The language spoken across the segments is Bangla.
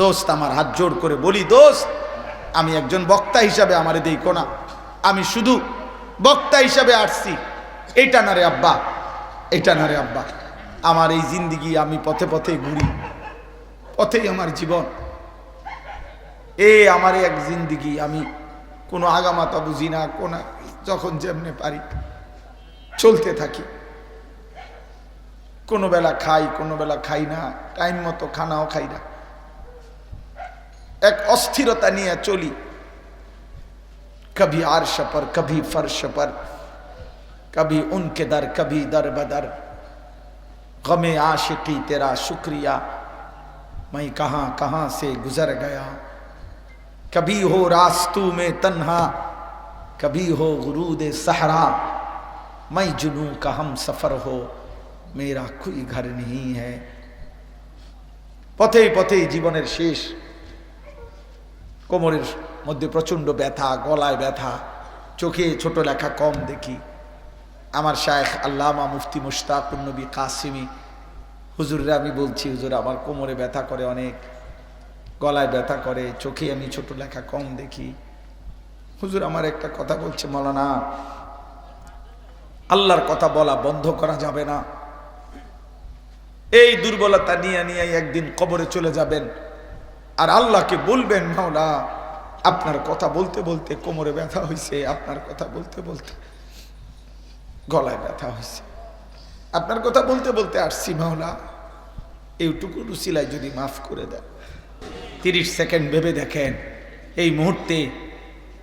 দোস্ত, আমার হাত জোড় করে বলি, দোস্ত, আমি একজন বক্তা হিসাবে আমারে দেই কোনা আমি শুধু বক্তা হিসাবে আসছি। এটা না রে আব্বা, এটা না রে আব্বা। আমার এই জিন্দিগি আমি পথে পথে ঘুরি, পথেই আমার জীবন। এ আমার এক জিন্দিগি, আমি কোনো আগামাতা বুঝি না, কোনা যখন যেমনে পারি চলতে থাকি। কোনো বেলা খাই, কোনো বেলা খাই না, টাইম মতো খানাও খাই না। এক অস্থিরতা নিয়ে চলি कभी आर्श पर कभी फर्श पर कभी उनके दर कभी दर बदर गमे आशिकी तेरा शुक्रिया मैं कहाँ कहाँ से गुजर गया कभी हो रास्तू में तन्हा कभी हो गुरूद सहरा मैं जुनू का हम सफर हो मेरा कोई घर नहीं है পথেই পথেই জীবনের শেষ কোমরের মধ্যে প্রচণ্ড ব্যথা, গলায় ব্যথা, চোখে ছোট লেখা কম দেখি। আমার শায়েখ আল্লামা মুফতি মুশতাকুর নবী কাসিমি, হুজুররা আমি বলছি, হুজুর, আমার কোমরে ব্যথা করে অনেক, গলায় ব্যথা করে, চোখে আমি ছোট লেখা কম দেখি। হুজুর আমার একটা কথা বলছে, মলানা, আল্লাহর কথা বলা বন্ধ করা যাবে না। এই দুর্বলতা নিয়ে নিয়ে একদিন কবরে চলে যাবেন। আর আল্লাহকে বলবেন, মাওলা, আপনার কথা বলতে বলতে কোমরে ব্যথা হয়েছে আপনার কথা বলতে বলতে গলায় ব্যথা হয়েছে আপনার কথা বলতে বলতে আসছি, মাওলা। এইটুকু রুসিলায় যদি মাফ করে দেন। তিরিশ সেকেন্ড ভেবে দেখেন, এই মুহূর্তে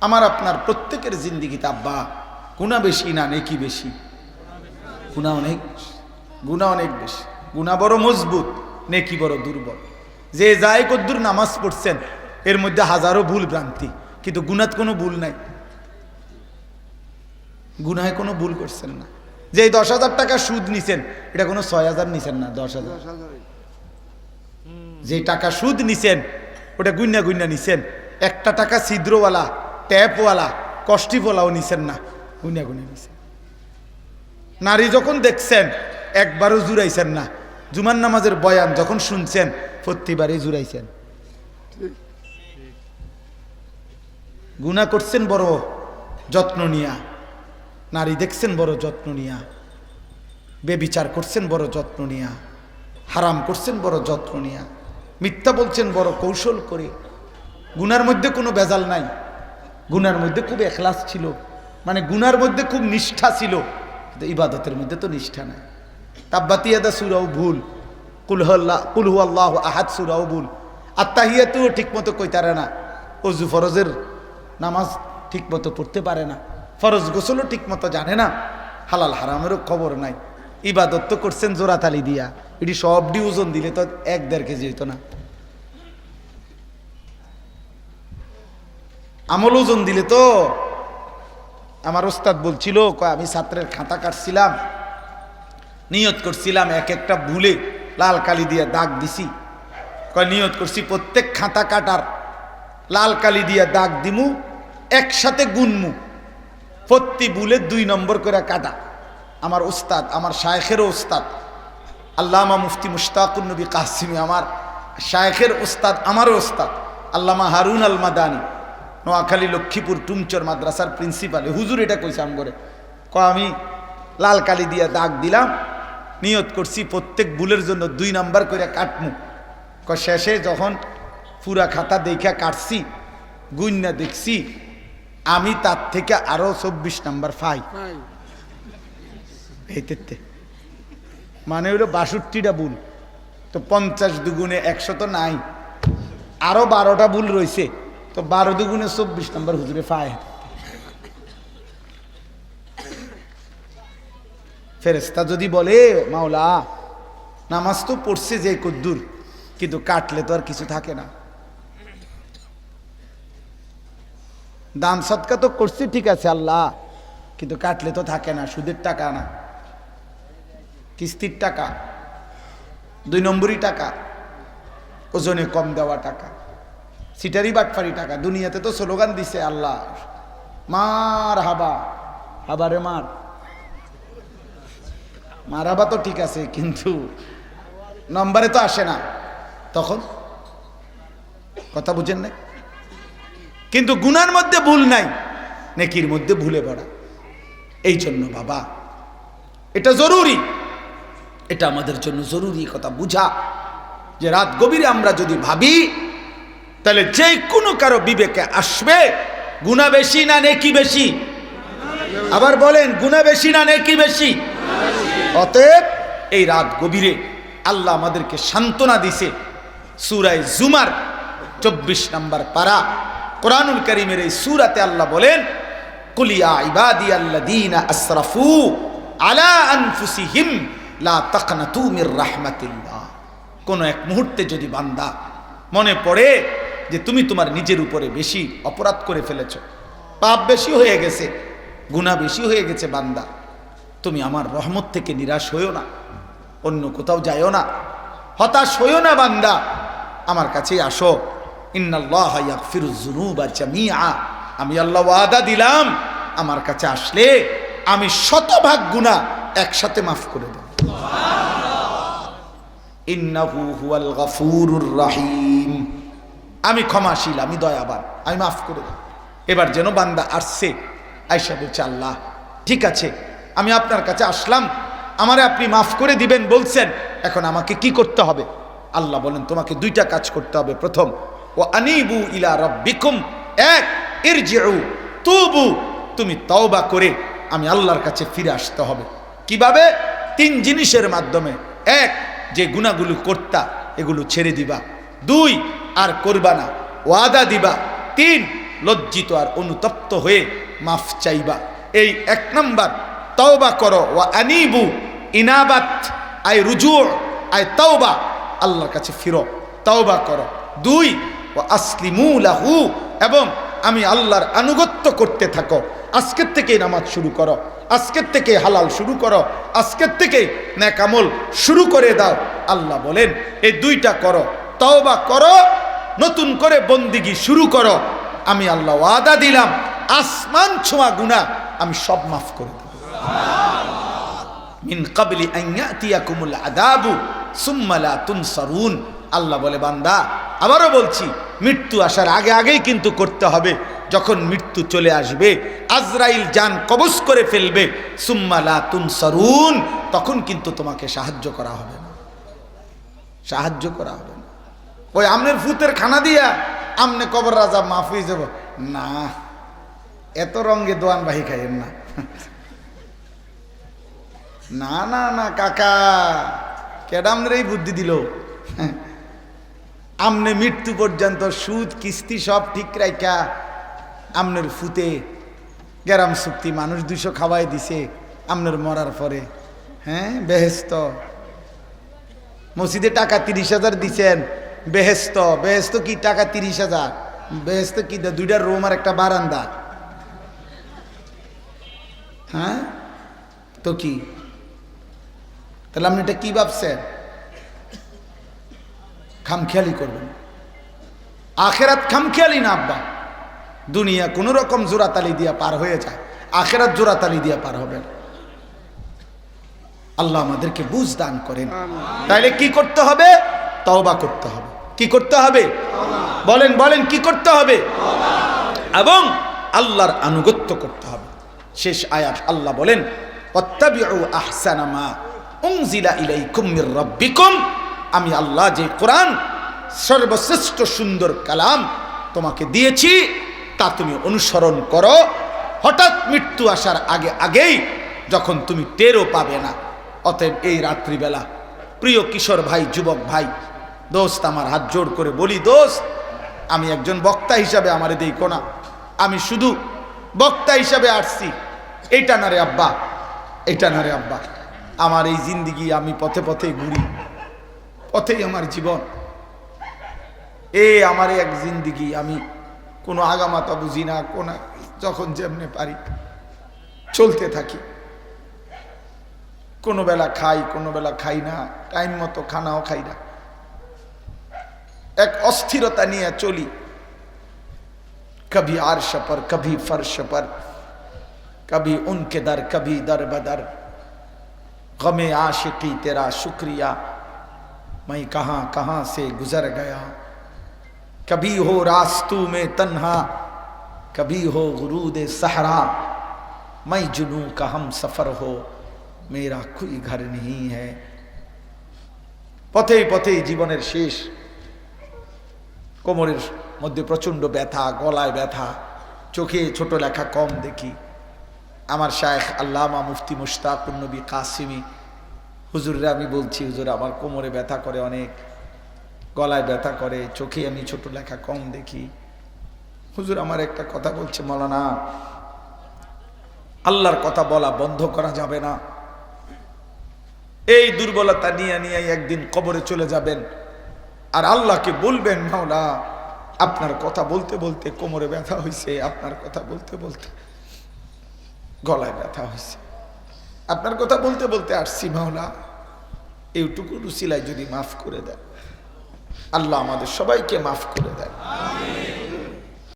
আমার আপনার প্রত্যেকের জিন্দিগিতে, আব্বা, গুণা বেশি না নেকি বেশি? গুণা অনেক গুণা অনেক বেশি। গুণা বড় মজবুত, নেকি বড় দুর্বল। যে যাই কদ্দুর নামাজ পড়ছেন এর মধ্যে হাজারো ভুল ভ্রান্তি কিন্তু গুণাত কোনো ভুল নাই। গুনায় কোনো ভুল করছেন না। যে দশ হাজার টাকা সুদ নিছেন এটা কোনো ছয় হাজার নিছেন না দশ হাজার। যে টাকা সুদ নিছেন ওটা গুন্যা গুন্যা নিছেন। একটা টাকা ছিদ্রওয়ালা ট্যাপওয়ালা কষ্টিওয়ালাও নিছেন না গুন্যা গুন্যা নিছেন। নারী যখন দেখছেন একবারও জুড়াইছেন না। জুমার নামাজের বয়ান যখন শুনছেন প্রতিবারই জুড়াইছেন। গুণা করছেন বড় যত্ন নিয়া। নারী দেখছেন বড় যত্ন নিয়া। বেবিচার করছেন বড় যত্ন নিয়া। হারাম করছেন বড় যত্ন নিয়া। মিথ্যা বলছেন বড় কৌশল করে। গুনার মধ্যে কোনো বেজাল নাই। গুনার মধ্যে খুব এখলাস ছিল। মানে গুনার মধ্যে খুব নিষ্ঠা ছিল। ইবাদতের মধ্যে তো নিষ্ঠা নাই। তাব্বাতিয়াদা সুরাও ভুল। কুলহল্লাহ কুলহু আল্লাহ আহাদ সুরাও ভুল আত্মাহিয়াতেও ঠিক মতো কইতারে না। অজু ফরজের নামাজ ঠিক মতো পড়তে পারে না। ফরজ গোসলও ঠিক মতো জানে না। হালাল হারামেরও খবর নাই। ইবাদত তো করছেন জোড়াতালি দিয়া। এটি সবডি ওজন দিলে তো এক দেড় কেজি হইতো না। আমল ওজন দিলে তো আমার ওস্তাদ বলছিল আমি ছাত্রের খাতা কাটছিলাম, নিয়ত করছিলাম, এক একটা ভুলে লাল কালি দিয়ে দাগ দিছি। কয়, নিয়ত করছি প্রত্যেক খাতা কাটার লাল কালি দিয়ে দাগ দিমু, একসাথে গুনমু। প্রতি বুলে দুই নম্বর করে কাটা। আমার ওস্তাদ আমার শায়েখেরও ওস্তাদ আল্লামা মুফতি মুশতাকুর নবী কাসিমি আমার। শায়েখের ওস্তাদ আমারও ওস্তাদ আল্লামা হারুন আল মাদানি। নোয়াখালী লক্ষ্মীপুর টুমচর মাদ্রাসার প্রিন্সিপাল। হুজুর এটা কইছে আম করে ক আমি লাল কালি দিয়ে দাগ দিলাম নিয়ত করছি প্রত্যেক ভুলের জন্য দুই নাম্বার করে কাটমু। ক শেষে যখন পুরা খাতা দেখা কাটছি গুইনা দেখছি আমি তার থেকে আরও চব্বিশ নাম্বার এইতে মানে হলো বাষট্টিটা ভুল। তো পঞ্চাশ দুগুণে একশো তো নাই। আরও বারোটা ভুল রয়েছে তো বারো দুগুণে চব্বিশ নাম্বার হুজুরে ফায় ফেরেস্তা যদি বলে, মাওলা, নামাজ তো পড়ছে যে কদ্দুর কিন্তু কাটলে তো আর কিছু থাকে না। দান সৎকা তো করছি, ঠিক আছে, আল্লাহ, কিন্তু কাটলে তো থাকে না, সুদের টাকা না। কিস্তির টাকা, দুই নম্বরই টাকা, ওজনে কম দেওয়া টাকা, সিটারি বাটফারি টাকা, দুনিয়াতে তো স্লোগান দিছে আল্লাহ, মার হাবা, হাবারে মার। মারাবা তো ঠিক আছে, কিন্তু নম্বরে তো আসে না। তখন? কথা বুঝেন নাই? কিন্তু গুনার মধ্যে ভুল নাই, নেকির মধ্যে ভুলে পড়া। এই জন্য বাবা, এটা জরুরি। এটা আমাদের জন্য জরুরি কথা বুঝা। যে রাত গভীরে আমরা যদি ভাবি, তাহলে যে কোনো কারও বিবেকে আসবে, গুণা বেশি না নেকি বেশি? আবার বলেন, গুণা বেশি না নেকি বেশি? অতএব এই রাত গভীরে আল্লাহ আমাদেরকে সান্ত্বনা দিছে সুরায় জুমার চব্বিশ নম্বর পারা কোরআনুল করিমের এই সুরাতে আল্লাহ বলেন কুলিয়া আলা লা এক মুহূর্তে যদি বান্দা মনে পড়ে যে তুমি তোমার নিজের উপরে বেশি অপরাধ করে ফেলেছ, পাপ বেশি হয়ে গেছে, গুনাহ বেশি হয়ে গেছে বান্দা তুমি আমার রহমত থেকে নিরাশ হইও না, অন্য কোথাও যাইও না, হতাশ হইও না বান্দা, আমার কাছেই আসো। ইন্নাল্লাহ ইয়াগফিরুয-যুনুবা জামিআ, আমি আল্লাহ ওয়াদা দিলাম, আমার কাছে আসলে আমি শতভাগ গুনাহ একসাথে মাফ করে দেব। ইন্নাহু হুয়াল গফুরুর রাহিম। আমি ক্ষমাশীল, আমি দয়াবান, আমি মাফ করে দেব। এবার যেন বান্দা আসছে, আয়সা বলছে, আল্লাহ, ঠিক আছে আমি আপনার কাছে আসলাম, আমারে আপনি মাফ করে দিবেন, বলছেন, এখন আমাকে কি করতে হবে? আল্লাহ বলেন, তোমাকে দুইটা কাজ করতে হবে। প্রথম ও আনিবু ইলা রব্বিকুম, এক, ইরজিউ, তুবু, তুমি তওবা করে আমি আল্লাহর কাছে ফিরে আসতে হবে। কীভাবে? তিন জিনিসের মাধ্যমে। এক, যে গুণাগুলো করতা, এগুলো ছেড়ে দিবা। দুই, আর করবা না, ওয়াদা দিবা। তিন, লজ্জিত আর অনুতপ্ত হয়ে মাফ চাইবা। এই এক নাম্বার তওবা করো। ওয়া আনিবু ইনাবাত, আই রুজু, আই তওবা। আল্লাহর কাছে ফিরো, তওবা করো। দুই ও আসলিমু লাহু, এবং আমি আল্লাহর আনুগত্য করতে থাকো। আজকের থেকে নামাজ শুরু করো। আজকের থেকে হালাল শুরু করো। আজকের থেকে ন্যাকামল শুরু করে দাও, আল্লাহ বলেন। এই দুইটা করো। তওবা করো, নতুন করে বন্দিগি শুরু করো। আমি আল্লাহ ওয়াদা দিলাম, আসমান ছোঁয়া গুণা আমি সব মাফ করে দেব মিন কাবলি আইয়াতিয়াকুমুল আদাবু সুম্মা লা তুনসারুন। আল্লাহ বলে, বান্দা, আবারও বলছি, মৃত্যু আসার আগে আগেই কিন্তু করতে হবে। যখন মৃত্যু চলে আসবে, আজরাইল জান কবজ করে ফেলবে, সুম্মা লা তুনসারুন, তখন কিন্তু তোমাকে সাহায্য করা হবে না। সাহায্য করা হবে না। ওই আমনের ফুতের খানা দিয়া আমনে কবর রাজা মাফ যাব। না, এত রঙ্গে দোয়ান বাহি খাইয়েন না। না না না, কাকা। কেডামনের এই বুদ্ধি দিল। আমনে মৃত্যু পর্যন্ত সুদ, কিস্তি সব ঠিক রাইকা আমনের ফুতে গ্যারাম চুক্তি, মানুষ দুশো খাওয়াই দিছে, আমনের মরার পরে। হ্যাঁ বেহেস্ত। মসজিদে টাকা তিরিশ হাজার দিছেন, বেহেস্ত। বেহেস্ত কি টাকা তিরিশ হাজার? বেহেস্ত কি? দুইটা রুম আর একটা বারান্দা? হ্যাঁ? তো কি? তাহলে আপনি এটা কি ভাবছেন? খামখেয়ালি করবেন। আখেরাত খামখেয়ালি না আব্বা। দুনিয়া কোনো রকম জোড়াতালি দিয়া পার হয়ে যায়। আখেরাত জোড়াতালি দিয়া পার হবে আল্লাহ আমাদেরকে বুঝ দান করেন। তাইলে কি করতে হবে? তওবা করতে হবে। কি করতে হবে? বলেন বলেন কি করতে হবে? এবং আল্লাহর আনুগত্য করতে হবে। শেষ আয়াত আল্লাহ বলেন অত্তাবিউ আহসানা আমি আল্লাহ যে কোরআন, সর্বশ্রেষ্ঠ সুন্দর কালাম তোমাকে দিয়েছি, তা তুমি অনুসরণ করো। হঠাৎ মৃত্যু আসার আগে আগেই যখন তুমি টেরও পাবে না, অতএব এই রাত্রিবেলা প্রিয় কিশোর ভাই, যুবক ভাই, দোস্ত আমার হাত জোড় করে বলি, দোস্ত, আমি একজন বক্তা হিসাবে আমার দেই কোনা আমি শুধু বক্তা হিসাবে আসছি। এইটা না রে আব্বা এটা না রে আব্বা। আমার এই জিন্দিগি আমি পথে পথে ঘুরি, পথেই আমার জীবন। এ আমার এক জিন্দিগি, আমি কোনো আগামাতা বুঝি না, কোন যখন যেমনে পারি চলতে থাকি। কোনো বেলা খাই, কোনো বেলা খাই না, টাইম মতো খানাও খাই না। এক অস্থিরতা নিয়ে চলি। কবি আর সপর কবি ফর সপর কবি উনকে দর কবি দর বদর गमे आशिकी तेरा शुक्रिया मैं कहाँ कहाँ से गुजर गया कभी हो रास्तू में तन्हा कभी हो गुरूद सहरा मैं जुनू का हम सफर हो मेरा कोई घर नहीं है পথেই পথেই জীবনের শেষ কোমরের মধ্যে প্রচণ্ড ব্যথা গলায় ব্যথা চোখে ছোট লেখা কম দেখি আমার শায়েখ আল্লামা মুফতি মুশতাকুর নবী কাসিমি। হুজুররা, আমি বলছি, হুজুর, আমার কোমরে ব্যথা করে অনেক, গলায় ব্যথা করে, চোখে আমি ছোট লেখা কম দেখি। হুজুর আমার একটা কথা বলছে, মলানা, আল্লাহর কথা বলা বন্ধ করা যাবে না। এই দুর্বলতা নিয়ে নিয়ে একদিন কবরে চলে যাবেন। আর আল্লাহকে বলবেন মাওলা আপনার কথা বলতে বলতে কোমরে ব্যথা হয়েছে আপনার কথা বলতে বলতে। গলায় ব্যথা হয়েছে। আপনার কথা বলতে বলতে আসছি মাওলা, এইটুকু রুসিলায় যদি মাফ করে দেয় আল্লাহ আমাদের সবাইকে মাফ করে দেন।